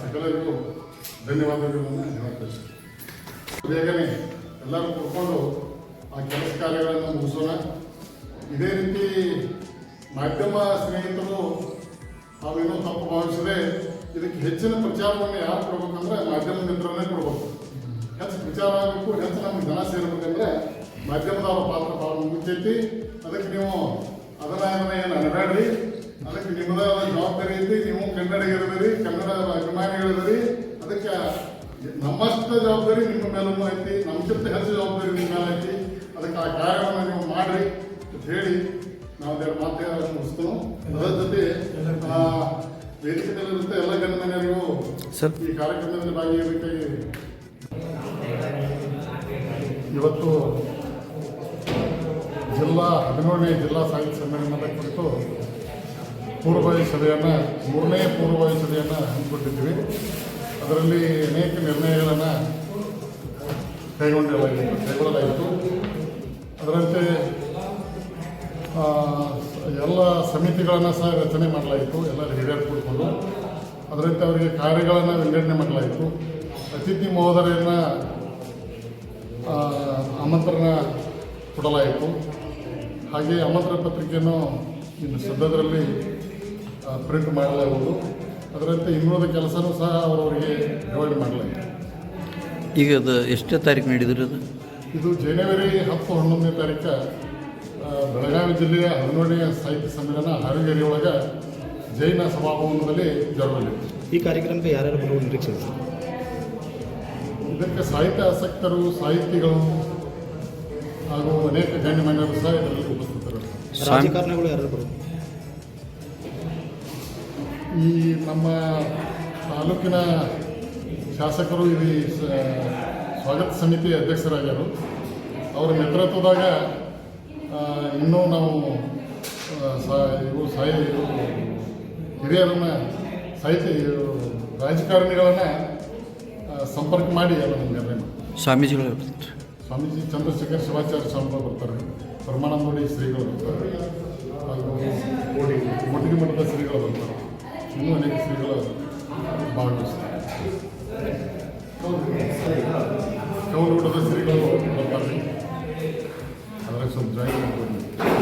ಸಕಲರಿಗೂ ಧನ್ಯವಾದಗಳನ್ನು ಹೇಳ್ತೇನೆ ಬೇಗನೆ ಎಲ್ಲರೂ ಕೂತ್ಕೊಂಡು ಆ ಕೆಲಸ ಕಾರ್ಯಗಳನ್ನು ಮುಗಿಸೋಣ. ಇದೇ ರೀತಿ ಮಾಧ್ಯಮ ಸ್ನೇಹಿತರು ತಾವೇನೋ ತಪ್ಪು ಭಾವಿಸದೆ ಇದಕ್ಕೆ ಹೆಚ್ಚಿನ ಪ್ರಚಾರವನ್ನು ಯಾರು ಕೊಡ್ಬೇಕಂದ್ರೆ ಮಾಧ್ಯಮ ಮಿತ್ರರನ್ನೇ ಕೊಡ್ಬೇಕು. ಹೆಚ್ಚು ಪ್ರಚಾರ ಆಗಬೇಕು, ಹೆಚ್ಚು ನಮ್ಗೆ ಜನ ಸೇರ್ಬೇಕಂದ್ರೆ ಮಾಧ್ಯಮದವರ ಪಾತ್ರ ಭಾಳ ಮುಚ್ಚೈತಿ ಅದಕ್ಕೆ ನೀವು ಅದನ್ನ ಅದನ್ನ ಏನು ಅನಬೇಡ್ರಿ ಅದಕ್ಕೆ ನಿಮ್ಮದ ಜವಾಬ್ದಾರಿ ಐತಿ. ನೀವು ಕನ್ನಡಿಗರಿದ್ದೀರಿ ಕನ್ನಡ ಅಭಿಮಾನಿಗಳಿದ್ದೀರಿ. ಅದಕ್ಕೆ ನಮ್ಮಷ್ಟು ಜವಾಬ್ದಾರಿ ನಿಮ್ಮ ಮೇಲೂ ಐತಿ. ನಮ್ಗಿಂತ ಹೆಚ್ಚು ಜವಾಬ್ದಾರಿ ನಿಮ್ಮ ಮೇಲೆ ಐತಿ. ಅದಕ್ಕೆ ಆ ಕಾರ್ಯವನ್ನು ನೀವು ಮಾಡಿರಿ ಅಂತ ಹೇಳಿ ನಾವು ಒಂದೆರಡು ಮಾತು ಮುಗಿಸ್ತು ಅದರ ಜೊತೆ ಆ, ವೇದಿಕೆಯಲ್ಲಿರುವಂಥ ಎಲ್ಲ ಗಣ್ಯರಿಗೂ. ಈ ಕಾರ್ಯಕ್ರಮದಲ್ಲಿ ಭಾಗಿಯಾಗಬೇಕಾಗಿ ಇವತ್ತು ಜಿಲ್ಲಾ ಹದಿನೇಳನೇ ಜಿಲ್ಲಾ ಸಾಹಿತ್ಯ ಸಮ್ಮೇಳನದ ಕುರಿತು ಪೂರ್ವಭಾವಿ ಸಭೆಯನ್ನು, ಮೂರನೇ ಪೂರ್ವಭಾವಿ ಸಭೆಯನ್ನು ಹಮ್ಮಿಕೊಂಡಿದ್ವಿ ಅದರಲ್ಲಿ ಅನೇಕ ನಿರ್ಣಯಗಳನ್ನು ಕೈಗೊಂಡಿರಲಾಗಿತ್ತು ಕೈಗೊಳ್ಳಲಾಗಿತ್ತು ಅದರಂತೆ ಎಲ್ಲ ಸಮಿತಿಗಳನ್ನು ಸಹ ರಚನೆ ಮಾಡಲಾಯಿತು ಎಲ್ಲ ಹಿರಿಯರು ಕೂಡಿಕೊಂಡು ಅದರಂತೆ ಅವರಿಗೆ ಕಾರ್ಯಗಳನ್ನು ವಿಂಗಡಣೆ ಮಾಡಲಾಯಿತು. ಅತಿಥಿ ಮಹೋದರಿಯನ್ನು ಆಮಂತ್ರಣ ಕೊಡಲಾಯಿತು. ಹಾಗೆ ಆಮಂತ್ರಣ ಪತ್ರಿಕೆಯನ್ನು ಇನ್ನು ಸದ್ಯದರಲ್ಲಿ ಪ್ರಿಂಟ್ ಮಾಡಲಾಗುವುದು. ಅದರಂತೆ ಇನ್ನುಳಿದ ಕೆಲಸನೂ ಸಹ ಅವರವರಿಗೆ ಡಿವೈಡ್ ಮಾಡಲಾಗಿದೆ. ಈಗ ಅದು ಎಷ್ಟೇ ತಾರೀಕು ನೀಡಿದ್ರಿ ಅದು ಇದು ಜನವರಿ ಹತ್ತು ಹನ್ನೊಂದನೇ ತಾರೀಕು ಬೆಳಗಾವಿ ಜಿಲ್ಲೆಯ ಹದಿನೇಳನೇ ಸಾಹಿತ್ಯ ಸಮ್ಮೇಳನ ಹಾವೇರಿ ಒಳಗೆ ಜೈನ ಸಭಾಭವನದಲ್ಲಿ ಜರುಗಲಿದೆ. ಈ ಕಾರ್ಯಕ್ರಮಕ್ಕೆ ಯಾರ್ಯಾರು ಬರುವ ನಿರೀಕ್ಷೆ ಇದೆ ಇದಕ್ಕೆ ಸಾಹಿತ್ಯ ಆಸಕ್ತರು ಸಾಹಿತಿಗಳು ಹಾಗೂ ಅನೇಕ ಗಣ್ಯಮಾನ್ಯರು ಸಹ ಇದರಲ್ಲಿ ಉಪಸ್ಥಿತರಿದ್ದಾರೆ ಸ್ವಾಮಿ- ರಾಜಕಾರಣಿಗಳು ಯಾರು ಈ ನಮ್ಮ ತಾಲೂಕಿನ ಶಾಸಕರು ಇಲ್ಲಿ ಸ- ಸ್ವಾಗತ ಸಮಿತಿ ಅಧ್ಯಕ್ಷರಾಗ್ಯಾರು. ಅವರ ನೇತೃತ್ವದಾಗ ಇನ್ನೂ ನಾವು ಇವು ಹಿರಿಯರನ್ನ ಸಾಹಿತ್ಯ ಇವು ರಾಜಕಾರಣಿಗಳನ್ನು ಸಂಪರ್ಕ ಮಾಡಿ ಎಲ್ಲ ನಮ್ಗೆ ನಿರ್ಣಯ ಮಾಡ್ತೀವಿ. ಸ್ವಾಮೀಜಿಗಳು ಸ್ವಾಮೀಜಿ ಚಂದ್ರಶೇಖರ್ ಶಿವಾಚಾರ್ಯ ಸ್ವಾಮಿಗಳು ಬರ್ತಾರೆ. ಪರಮಾನಂದೋಡಿ ಶ್ರೀಗಳು ಬರ್ತಾರೆ. ಹಾಗೂ ಕೋಟಿ ಮಠದ ಶ್ರೀಗಳು ಬರ್ತಾರೆ. ಇನ್ನೂ ಅನೇಕ ಶ್ರೀಗಳು ಭಾಗವಹಿಸ್ತಾರೆ. ಮಠದ ಶ್ರೀಗಳು ಬರ್ತಾರೆ. ಅದರ ಸ್ವಲ್ಪ ಜಾಯಿನ್ ಮಾಡ್ಕೊಂಡು